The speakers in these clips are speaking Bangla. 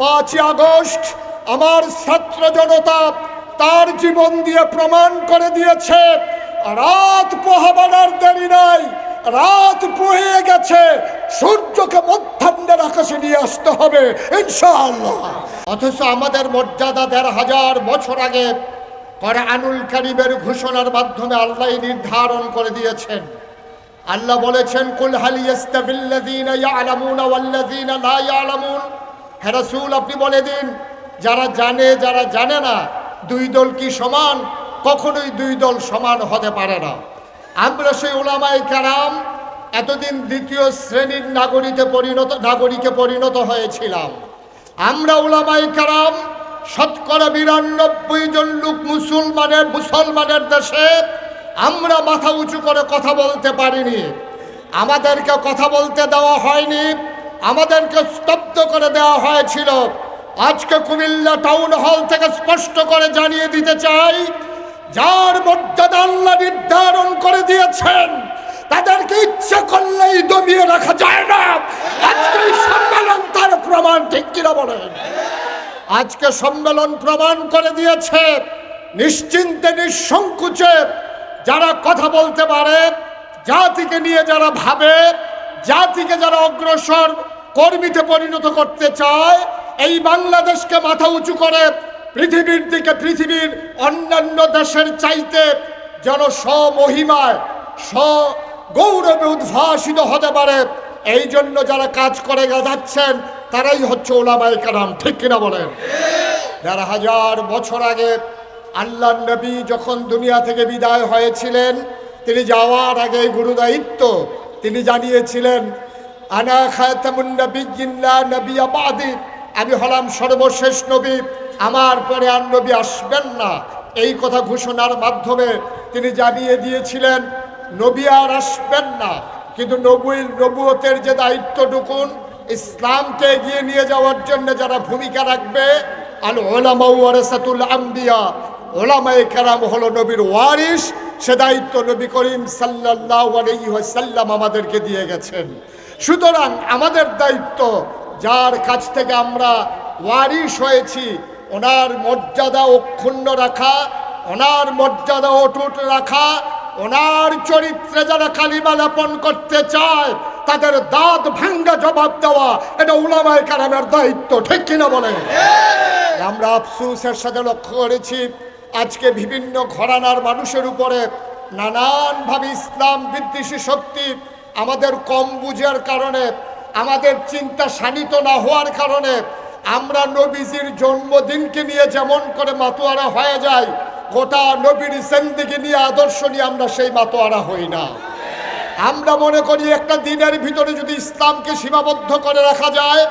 পাঁচই আগস্ট আমার ছাত্র জনতা তার জীবন দিয়ে প্রমাণ করে দিয়েছে, রাত পোহাবানার দেরি নাই, রাত পোহে গেছে, সূর্যকে মধ্যাহ্নের আকাশে নিয়ে আসতে হবে, ইনশাআল্লাহ। অথচ আমাদের মর্যাদা দেড় হাজার বছর আগে আনুল কারিমের ঘোষণার মাধ্যমে আল্লাহ নির্ধারণ করে দিয়েছেন। আল্লাহ বলেছেন, কুল হালি ইস্তাবিল্লাযীনা ইয়ালামুনা ওয়াল্লাযীনা লা ইয়ালামুন। হে রাসূল, আপনি বলে দিন, যারা জানে যারা জানে না, দুই দল কি সমান? কখনোই দুই দল সমান হতে পারে না। আমরা সেই ওলামাই কারাম এতদিন দ্বিতীয় শ্রেণির নাগরিকে পরিণত নাগরিকে পরিণত হয়েছিলাম। আমরা ওলামাই কারাম শতকরা বিরানব্বই জন লোক মুসলমানের মুসলমানের দেশে আমরা মাথা উঁচু করে কথা বলতে পারিনি। আমাদেরকে কথা বলতে দেওয়া হয়নি। আমাদেরকে স্তব্ধ করে দেওয়া হয়েছিল। আজকে কুমিল্লা টাউন হল থেকে স্পষ্ট করে জানিয়ে দিতে চাই, যার মর্যাদা আল্লাহ নির্ধারণ করে দিয়েছেন, তাদেরকে ইচ্ছা করলেই দমিয়ে রাখা যায় না। আজকে সম্মেলন তার প্রমাণ, ঠিক কিনা বলেন? আজকে সম্মেলন প্রমাণ করে দিয়েছে, নিশ্চিন্তে, নিঃসংকুচে যারা কথা বলতে পারে, জাতিকে নিয়ে যারা ভাবে জাতিকে যারা অগ্রসর কর্মীতে পরিণত করতে চায়, এই বাংলাদেশকে মাথা উঁচু করে পৃথিবীর দিকে, পৃথিবীর অন্যান্য দেশের চাইতে যেন স্বমহিমায় স্ব গৌরবে উদ্ভাসিত হতে পারে, এই জন্য যারা কাজ করে যাচ্ছেন তারাই হচ্ছে ওলামাই কারাম, ঠিক কিনা বলেন? দেড় হাজার বছর আগে আল্লাহ নবী যখন দুনিয়া থেকে বিদায় হয়েছিলেন, তিনি যাওয়ার আগে গুরু দায়িত্ব তিনি জানিয়েছিলেন, আনা খায়তামুন নবিয়্যিল্লা নবিয়া বাদি। আমি হলাম সর্বশেষ নবী, আমার পরে আর নবী আসবেন না। এই কথা ঘোষণার মাধ্যমে তিনি জানিয়ে দিয়েছিলেন, নবী আর আসবেন না। কিন্তু নবুই নবুয়তের যে দায়িত্ব দায়িত্বটুকুন, ইসলামকে এগিয়ে নিয়ে যাওয়ার জন্য যারা ভূমিকা রাখবে আল ওলামা ওয়ারাসাতুল আম্বিয়া। ওলামায়ে কেরাম হলো নবীর ওয়ারিস সে দায়িত্ব নবী করিম ওয়াসাল্লাম আমাদেরকে দিয়ে গেছেন। সুতরাং আমাদের দায়িত্ব, যার কাছ থেকে আমরা ওয়ারিস হয়েছি, ওনার মর্যাদা অক্ষুণ্ণ রাখা, ওনার মর্যাদা অটুট রাখা, ওনার চরিত্রে যারা কালিমা লেপন করতে চায়, তাদের দাঁত ভাঙ্গা জবাব দেওয়া, এটা উলামায় কারামের দায়িত্ব, ঠিক কিনা বলে আমরা আফসুসের সাথে লক্ষ্য করেছি আজকে বিভিন্ন ঘরানার মানুষের উপরে নানানভাবে ইসলাম বিদ্বেষী শক্তি আমাদের কম বুঝার কারণে, আমাদের চিন্তা শানিত না হওয়ার কারণে আমরা নবীজির জন্মদিনকে নিয়ে যেমন করে মাতোয়ারা হয়ে যায় গোটা নবীর সেন্দিকে নিয়ে আদর্শ নিয়ে আমরা সেই মাতোয়ারা হই না। আমরা মনে করি একটা দিনের ভিতরে যদি ইসলামকে সীমাবদ্ধ করে রাখা যায়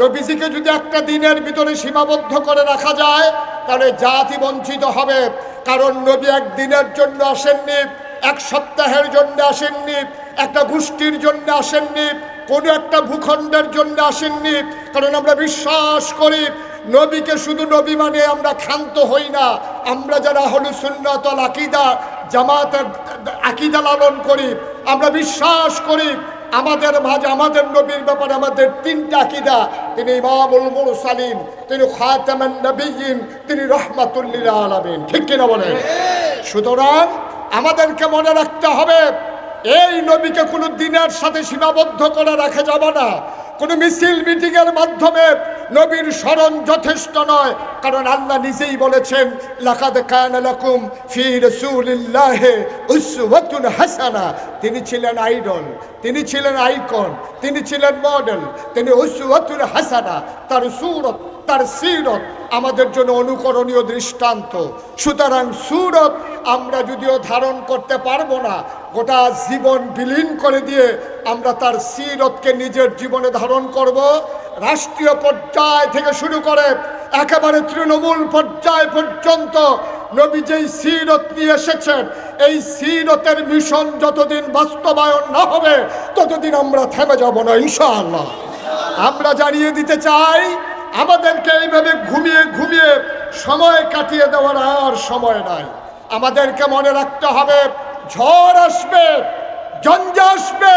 নবীজিকে যদি একটা দিনের ভিতরে সীমাবদ্ধ করে রাখা যায়, তাহলে জাতি বঞ্চিত হবে। কারণ নবী এক দিনের জন্য আসেননি, এক সপ্তাহের জন্য আসেননি, একটা গোষ্ঠীর জন্য আসেননি, কোনো একটা ভূখণ্ডের জন্য আসেননি। কারণ আমরা বিশ্বাস করি, নবীকে শুধু নবী মানে আমরা ক্ষান্ত হই না। আমরা যারা হলু সুন্নতল আকিদা, জামাতের আকিদা লালন করি, আমরা বিশ্বাস করি আমাদের মাঝে, আমাদের নবীর ব্যাপারে আমাদের তিনটা আকিদা। তিনি ইমামুল মুরসালিন, তিনি খাতামান নবীন তিনি রহমাতুল্লিল আলামিন। ঠিক কিনা বলে সুতরাং আমাদেরকে মনে রাখতে হবে, এই নবীকে কোনো দিনের সাথে সীমাবদ্ধ করে রাখা যাবে না। কোনো মিছিল, মিটিংয়ের মাধ্যমে নবীর স্মরণ যথেষ্ট নয়, কারণ আল্লাহ নিজেই বলেছেন, লাকাদ কানা লাকুম ফি রাসূলিল্লাহি উসওয়াতুন হাসানা। তিনি ছিলেন আইডল, তিনি ছিলেন আইকন, তিনি ছিলেন মডেল, তিনি উসওয়াতুন হাসানা, তার সুরত, তার সিরত, আমাদের জন্য অনুকরণীয় দৃষ্টান্ত। সুতরাং সুরত আমরা যদিও ধারণ করতে পারব না, গোটা জীবন বিলীন করে দিয়ে আমরা তার সিরতকে নিজের জীবনে ধারণ করব রাষ্ট্রীয় পর্যায় থেকে শুরু করে একেবারে তৃণমূল পর্যায় পর্যন্ত নবী যেই সিরত নিয়ে এসেছেন, এই সিরতের মিশন যতদিন বাস্তবায়ন না হবে, ততদিন আমরা থেমে যাব না, ইনশাআল্লাহ। আমরা জানিয়ে দিতে চাই, আমাদেরকে এইভাবে ঘুমিয়ে ঘুমিয়ে সময় কাটিয়ে দেওয়ার আর সময় নাই। আমাদেরকে মনে রাখতে হবে, ঝড় আসবে জঞ্জা আসবে,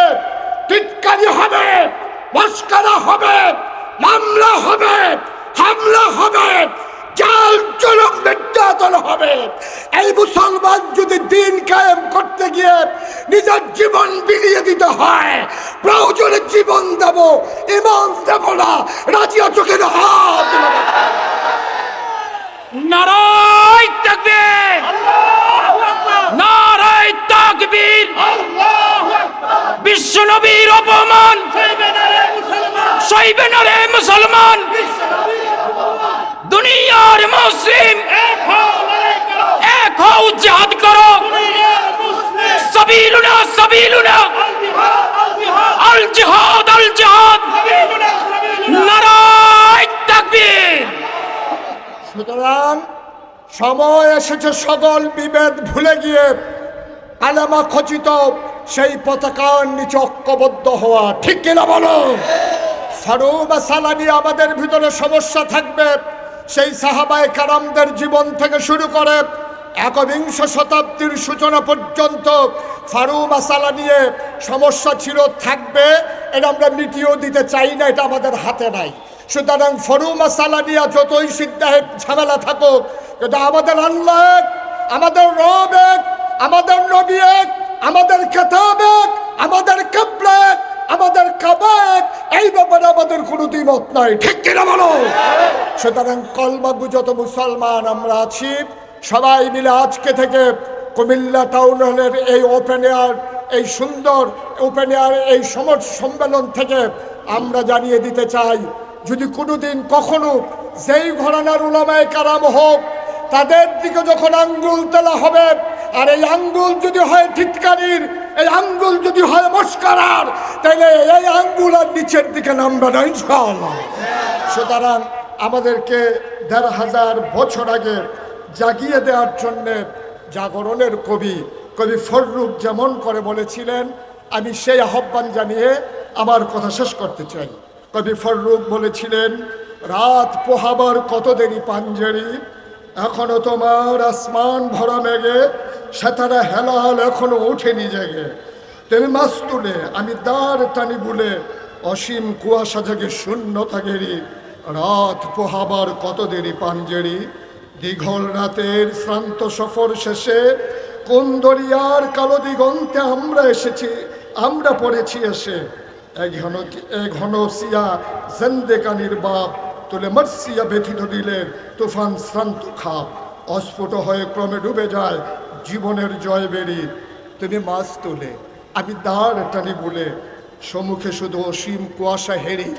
টিটকারি হবে, মস্কারা হবে। মামলা হবে হামলা হবে জাল জলম নির্যাতন হবে। এই মুসলমান যদি দিন কায়েম করতে গিয়ে নিজের জীবন বিলিয়ে দিতে হয় প্রয়োজনে জীবন দেব ইমান দেব না রাজিয়া চোখের হাত নারায় তাকবীর। নারায় তাকবীর। বিশ্ব নবীর অপমান। সইবে না রে মুসলমান। দুনিয়ার মুসলিম, এক হও জিহাদ করো। সাবিলুনা সাবিলুনা। আল জিহাদ আল জিহাদ। নারায় তাকবীর। সুতরাং সময় এসেছে সকল বিভেদ ভুলে গিয়ে আলামা খচিত সেই পতাকার নিচে ঐক্যবদ্ধ হওয়া। ঠিক কিনা বলো? সারু বা সালানি আমাদের ভিতরে সমস্যা থাকবে। সেই সাহাবায় কারামদের জীবন থেকে শুরু করে একবিংশ শতাব্দীর সূচনা পর্যন্ত ফারু মাসালা নিয়ে সমস্যা ছিল, থাকবে, এটা আমরা মিটিয়েও দিতে চাই না, এটা আমাদের হাতে নাই। সুতরাং ফরু মাসালা নিয়ে যতই সিদ্ধাহে ঝামেলা থাকুক, কিন্তু আমাদের আল্লাহ আমাদের রব এক, আমাদের নবী এক, আমাদের কেতাব এক, আমাদের কেবলা আমাদের কাবা এক এই ব্যাপারে আমাদের কোনো দ্বিমত নাই। ঠিক কিনা বলো? সুতরাং কলমাবু যত মুসলমান আমরা আছি। সবাই মিলে আজকে থেকে কুমিল্লা টাউন হলের এই ওপেন এয়ার এই সুন্দর ওপেন এয়ার এই সমর সম্মেলন থেকে আমরা জানিয়ে দিতে চাই, যদি কোনোদিন কখনো যেই ঘরানার উলামায় কারাম হোক, তাদের দিকে যখন আঙ্গুল তোলা হবে, আর এই আঙ্গুল যদি হয় ঠিটকারির এই আঙ্গুল যদি হয় মস্কারার তাহলে এই আঙ্গুল আর নিচের দিকে নামবে না, ইনশাআল্লাহ। সুতরাং আমাদেরকে দেড় হাজার বছর আগে জাগিয়ে দেওয়ার জন্যে জাগরণের কবি কবি ফররুখ যেমন করে বলেছিলেন, আমি সেই আহ্বান জানিয়ে আমার কথা শেষ করতে চাই। কবি ফররুখ বলেছিলেন, রাত পোহাবার কত দেরি পাঞ্জেরি, এখনও তোমার আসমান ভরা মেঘে সেতারা হেলাল এখনও ওঠেনি জেগে। তুমি মাছ তুলে আমি দাঁড় টানি বুলে অসীম কুয়াশা জাগে শূন্যতা গেরি রাত পোহাবার কত দেরি পাঞ্জেরি দীঘল রাতের শ্রান্ত সফর শেষে কোন দরিয়ার কালো দিগন্তে আমরা এসেছি, আমরা পড়েছি এসে। এক ঘন এক ঘন সিয়া জেন্দেকানির বাপ তুলে মর্সিয়া ব্যথিত দিলেন তুফান শ্রান্ত খাপ। অস্ফুট হয়ে ক্রমে ডুবে যায় জীবনের জয় বেরি, তুমি মাছ তোলে, আমি দাঁড় টানি বলে, সম্মুখে শুধু অসীম কুয়াশা হেরি,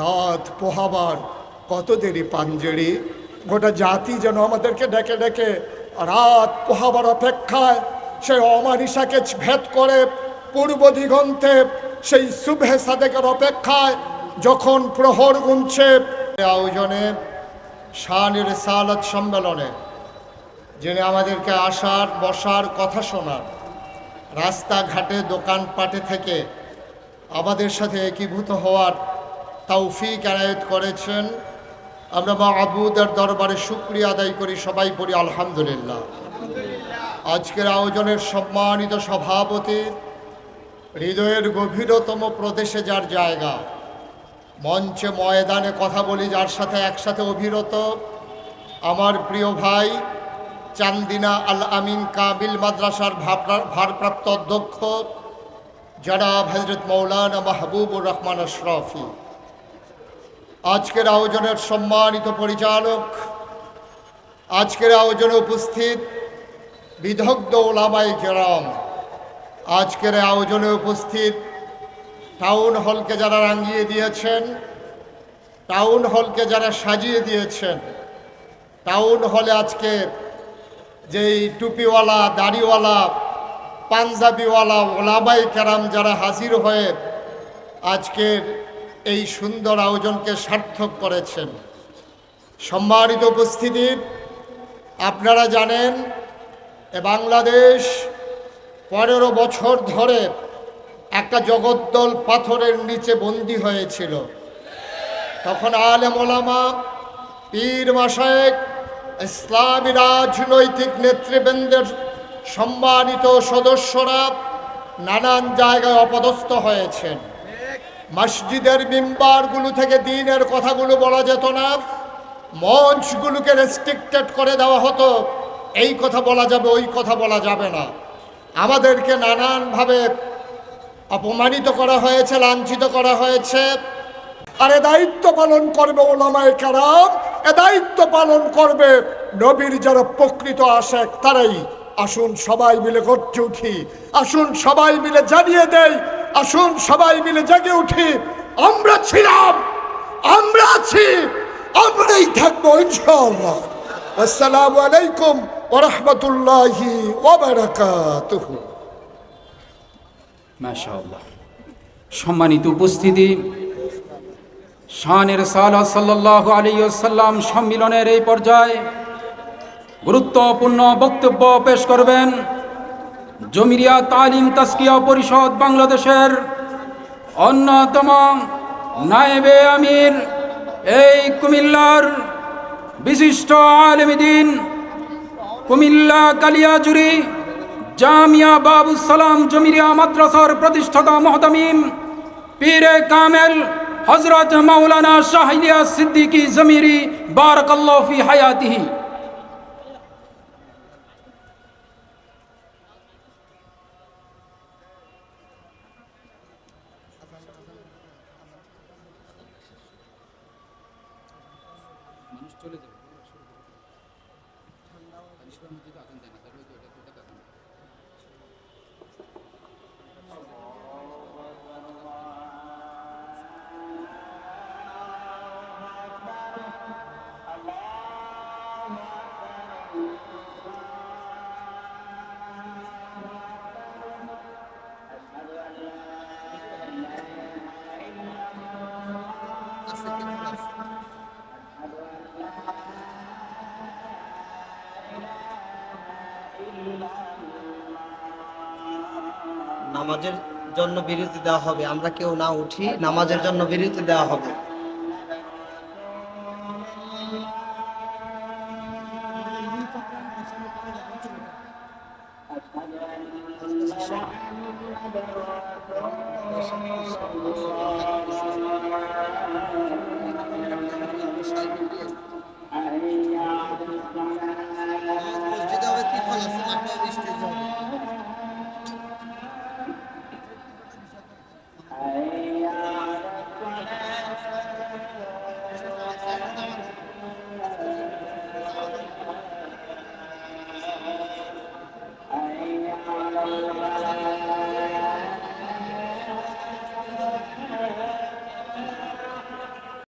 রাত পোহাবার কত দেরি পাঞ্জেরি? গোটা জাতি যেন আমাদেরকে ডেকে ডেকে রাত পোহাবার অপেক্ষায়, সেই অমানিসাকে ভেদ করে পূর্ব দিগন্তে, সেই শুভে সাদেকের অপেক্ষায় যখন প্রহর গুনছে আয়োজনে শানের সালাত সম্মেলনে। যিনি আমাদেরকে আসার, বসার কথা শোনার রাস্তাঘাটে, দোকানপাটে থেকে আমাদের সাথে একীভূত হওয়ার তৌফিক আনায়ত করেছেন। আমরা মা আবুদের দরবারে শুক্রিয়া আদায় করি, সবাই পড়ি আলহামদুলিল্লাহ। আজকের আয়োজনের সম্মানিত সভাপতি, হৃদয়ের গভীরতম প্রদেশে যার জায়গা, মঞ্চে ময়দানে কথা বলি, যার সাথে একসাথে অভিরত, আমার প্রিয় ভাই চান্দিনা আল আমিন কাবিল মাদ্রাসার ভারপ্রাপ্ত অধ্যক্ষ জনাব হজরত মৌলানা মাহবুবুর রহমান আশরফি। আজকের আয়োজনের সম্মানিত পরিচালক, আজকের আয়োজনে উপস্থিত বিদগ্ধ ওলামাই কেরাম, আজকের আয়োজনে উপস্থিত টাউন হলকে যারা রাঙিয়ে দিয়েছেন, টাউন হলকে যারা সাজিয়ে দিয়েছেন, টাউন হলে আজকে যেই টুপিওয়ালা, দাড়িওয়ালা, পাঞ্জাবিওয়ালা, ওলামাই কেরাম যারা হাজির হয়ে আজকের এই সুন্দর আয়োজনকে সার্থক করেছেন। সম্মানিত উপস্থিতি, আপনারা জানেন, এ বাংলাদেশ পনেরো বছর ধরে একটা জগদ্দল পাথরের নিচে বন্দী হয়েছিল। তখন আলেম ওলামা, পীর মাসায়েক ইসলামী রাজনৈতিক নেতৃবৃন্দের সম্মানিত সদস্যরা নানান জায়গায় অপদস্থ হয়েছেন। মসজিদের মিম্বারগুলো থেকে দিনের কথাগুলো বলা যেত না, মঞ্চগুলোকে রেস্ট্রিক্টেড করে দেওয়া হতো, এই কথা বলা যাবে, ওই কথা বলা যাবে না। আমাদেরকে নানানভাবে অপমানিত করা হয়েছে, লাঞ্ছিত করা হয়েছে। আরে দায়িত্ব পালন করবে ওলামায় কারাম এ দায়িত্ব পালন করবে নবীর যারা প্রকৃত আসে তারাই। আসুন সবাই মিলে গর্জে উঠি। আসুন সবাই মিলে জানিয়ে দেই। আসুন সবাই মিলে জেগে উঠি। আমরা ছিলাম, আমরা আছি, আমরাই থাকব ইনশাআল্লাহ। আসসালামু আলাইকুম ওরহমতুল্লাহি মাশাআল্লাহ। সম্মানিত উপস্থিতি শানের সালা সাল্লাহ আলিয়াল্লাম সম্মিলনের এই পর্যায়ে গুরুত্বপূর্ণ বক্তব্য পেশ করবেন জমিরিয়া তালিম তাস্কিয়া পরিষদ বাংলাদেশের অন্যতম নায়েবে আমির এই কুমিল্লার বিশিষ্ট আলমদিন কুমিল্লা কালিয়াজুরি জামিয়া বাবু সালাম জমিরিয়া মাদ্রাসার প্রতিষ্ঠাতা মহতামিম পীরে কামেল হজরত মাওলানা শাহিয়া সিদ্দিকী জমিরি বারাকাল্লাহ চলে হায়াতিহি নামাজের জন্য বিরতি দেওয়া হবে। আমরা কেউ না উঠি নামাজের জন্য বিরতি দেওয়া হবে।